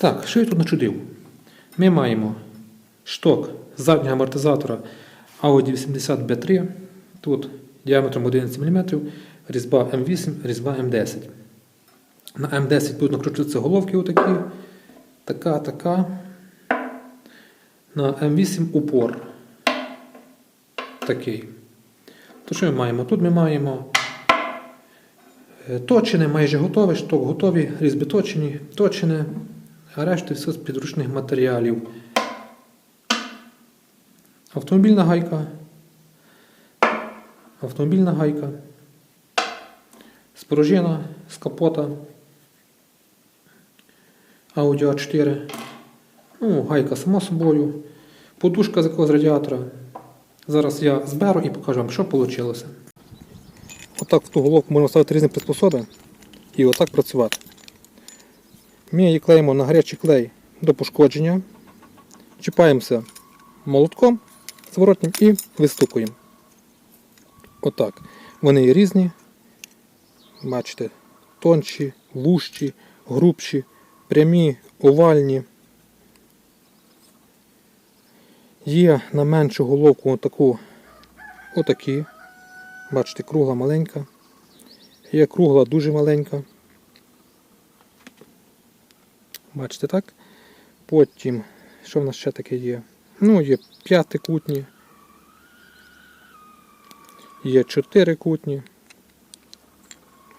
Так, що я тут начудив? Ми маємо шток заднього амортизатора Audi 80 B3. Тут діаметром 11 мм, різьба М8, різьба М10. На М10 будуть накручуватися головки отакі. Така, така. На М8 упор. Такий. То що ми маємо? Тут ми маємо е, точене, майже готове, шток готові, різьби точені, точене, а решта все з підручних матеріалів. Автомобільна гайка. Автомобільна гайка. Спорожина з капота. Audi A4. Ну, гайка само собою. Подушка з якогось радіатора. Зараз я зберу і покажу вам, що вийшло. Отак в ту головку можна ставити різні приспособи і отак працювати. Ми її клеїмо на гарячий клей до пошкодження, чіпаємося молотком зворотнім і вистукуємо. Отак. Вони різні. Бачите, тонші, вужчі, грубші, прямі, овальні. Є на меншу головку отаку, отакі. Бачите, кругла маленька. Є кругла дуже маленька. Бачите так? Потім, що в нас ще таке є? Ну, є п'ятикутні. Є чотирикутні.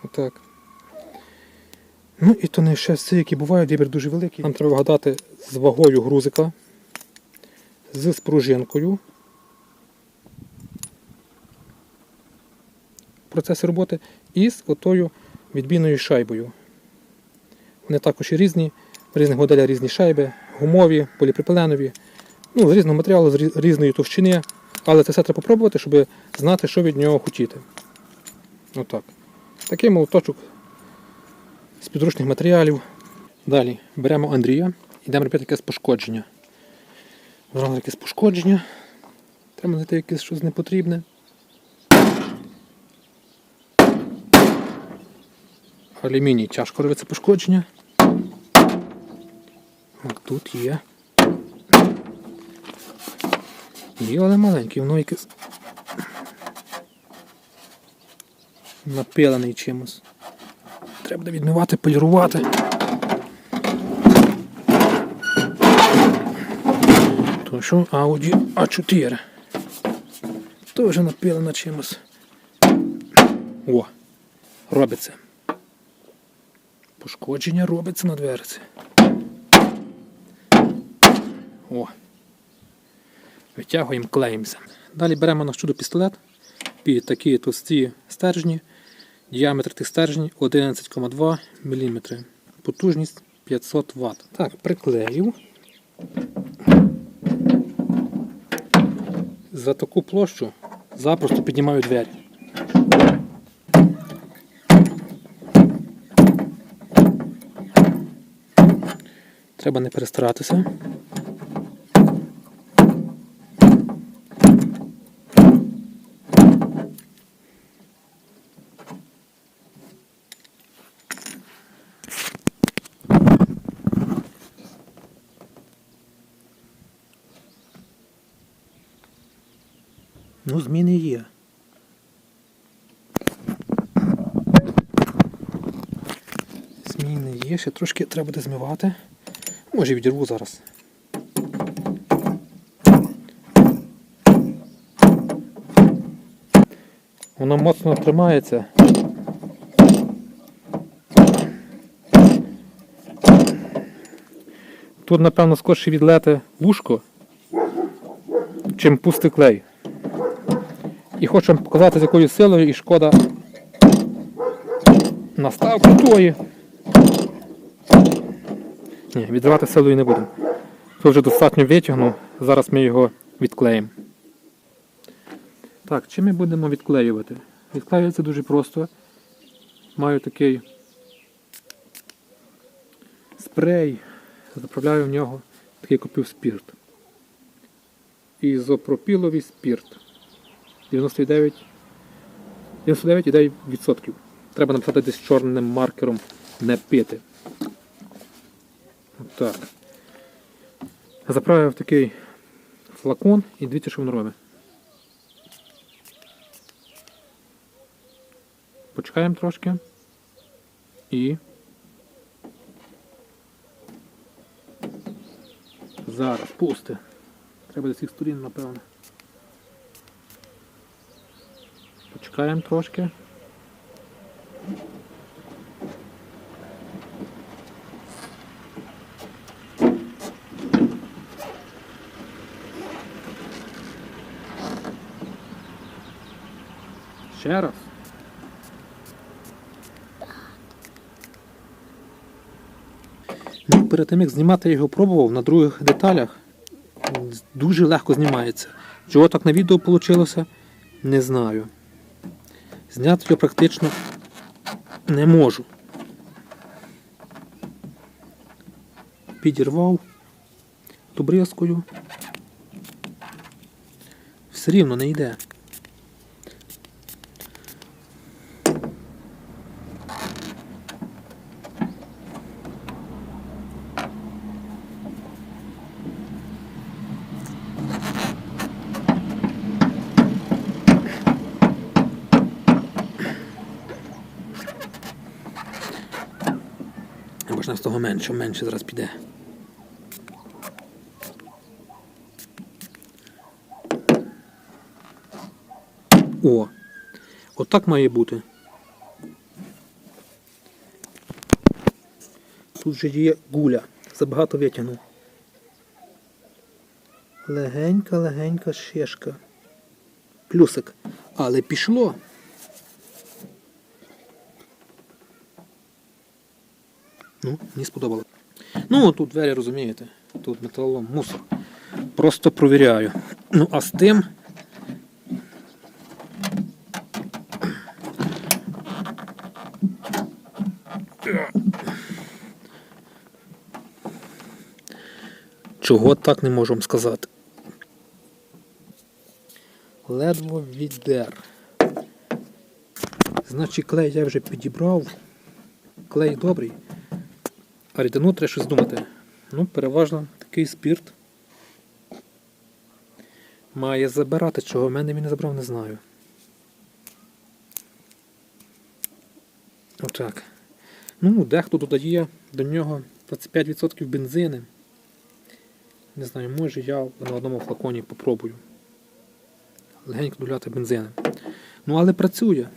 Отак. Ну і то не ще все, які бувають, вибір дуже великий. Нам треба вгадати з вагою грузика, з спружинкою. Процес роботи і з отою відбійною шайбою. Вони також і різні, різних моделях різні шайби, гумові, поліпропиленові, ну, з різного матеріалу, з різної товщини. Але це все треба попробувати, щоб знати, що від нього хотіти. Отак. Такий молоточок з підручних матеріалів. Далі беремо Андрія, йдемо робити якесь пошкодження. Зробимо якесь пошкодження. Треба знайти якесь щось непотрібне. Алюміній тяжко робиться пошкодження. От тут є. Є, але маленький, воно якесь напилений чимось. Треба відмивати, полірувати. То що Audi A4. Теж напилена чимось. О, робиться. Пошкодження робиться на дверці. О. Витягуємо, клеїмося. Далі беремо наш чудо пістолет під такі товсті стержні. Діаметр тих стержнів 11,2 мм. Потужність 500 Вт. Так, приклеїв. За таку площу запросто піднімаю двері. Треба не перестаратися. Ну, зміни є. Зміни є, ще трошки треба буде змивати. Може відірву зараз. Воно моцно тримається. Тут, напевно, скорше відлети вушко, чим пустий клей. І хочу вам показати, з якою силою і шкода наставки тої. Ні, відривати силою не будемо. Тут вже достатньо витягнув, зараз ми його відклеїмо. Так, чим ми будемо відклеювати? Відклеюється дуже просто. Маю такий спрей, заправляю в нього такий купив спірт. Ізопропіловий спірт. 99 99,9%. Треба написати десь чорним маркером не пити. Так. Заправив такий флакон і дивіться, що він робить. Почекаємо трошки. І. Зараз пусти. Треба з цих сторін, напевно. Почекаємо трошки. Ще раз. Ну, перед тим як знімати його пробував на других деталях. Дуже легко знімається. Чого так на відео вийшло, не знаю. Зняти його практично не можу. Підірвав добризкою. Все рівно не йде. Можна з того менше, менше зараз піде. О! Отак має бути. Тут же є гуля. Забагато витягнув. Легенька, легенька шишка. Плюсик. Але пішло. Ну, мені сподобалось. Ну, тут двері, розумієте, тут металолом, мусор. Просто провіряю. Ну, а з тим. Чого так не можу вам сказати? Ледво віддер. Значить, клей я вже підібрав. Клей добрий. Рідину треба щось думати. Ну, переважно такий спірт має забирати, чого в мене він не забрав, не знаю. Отак. Ну, дехто додає до нього 25% бензини. Не знаю, може я на одному флаконі попробую. Легенько доляти бензини. Ну, але працює.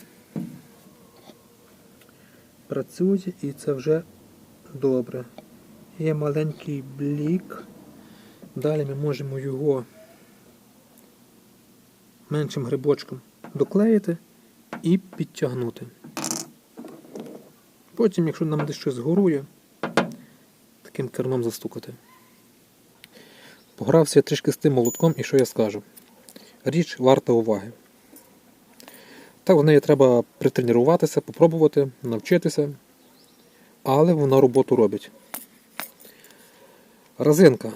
Працює і це вже Добре. Є маленький блік. Далі ми можемо його меншим грибочком доклеїти і підтягнути. Потім, якщо нам десь щось згорує, таким керном застукати. Погрався я трішки з тим молотком і що я скажу? Річ варта уваги. Так, в неї треба притренуватися, попробувати, навчитися але вона роботу робить. Резинка.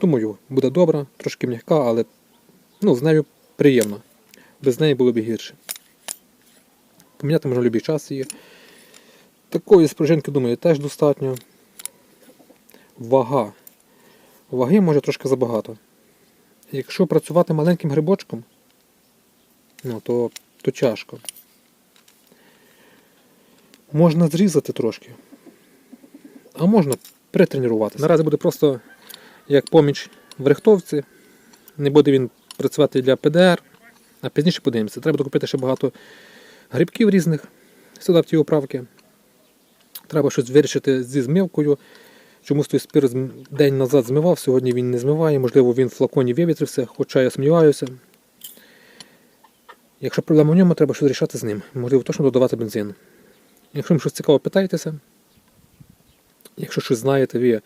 Думаю, буде добра, трошки м'яка, але ну, з нею приємно. Без неї було б гірше. Поміняти можна будь-який час її. Такої спружинки, думаю, теж достатньо. Вага. Ваги може трошки забагато. Якщо працювати маленьким грибочком, ну, то, то тяжко. Можна зрізати трошки, а можна притренуватися. Наразі буде просто як поміч в рихтовці. Не буде він працювати для ПДР, а пізніше подивимося. Треба докупити ще багато грибків різних сюди в ті оправки. Треба щось вирішити зі змивкою. Чомусь той спір день назад змивав, сьогодні він не змиває, можливо, він в флаконі вивітрився, хоча я сумніваюся. Якщо проблема в ньому, треба щось рішати з ним. Можливо, точно додавати бензин. Якщо вам щось цікаво, питайтеся. Якщо щось знаєте, ви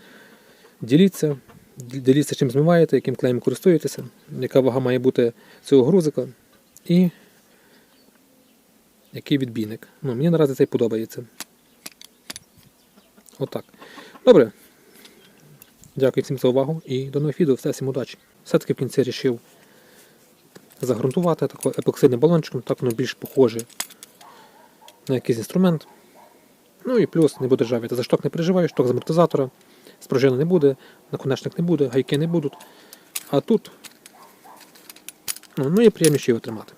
діліться, діліться, чим змиваєте, яким клеєм користуєтеся, яка вага має бути цього грузика і який відбійник. Ну, мені наразі цей подобається. Отак. Добре. Дякую всім за увагу і до нових відео. Все, всім удачі. Все-таки в кінці вирішив загрунтувати таким епоксидним балончиком, так воно більш похоже на якийсь інструмент. Ну і плюс не буде жавіти. За шток не переживаю, шток з амортизатора, спружини не буде, наконечник не буде, гайки не будуть. А тут ну, ну і приємніше його тримати.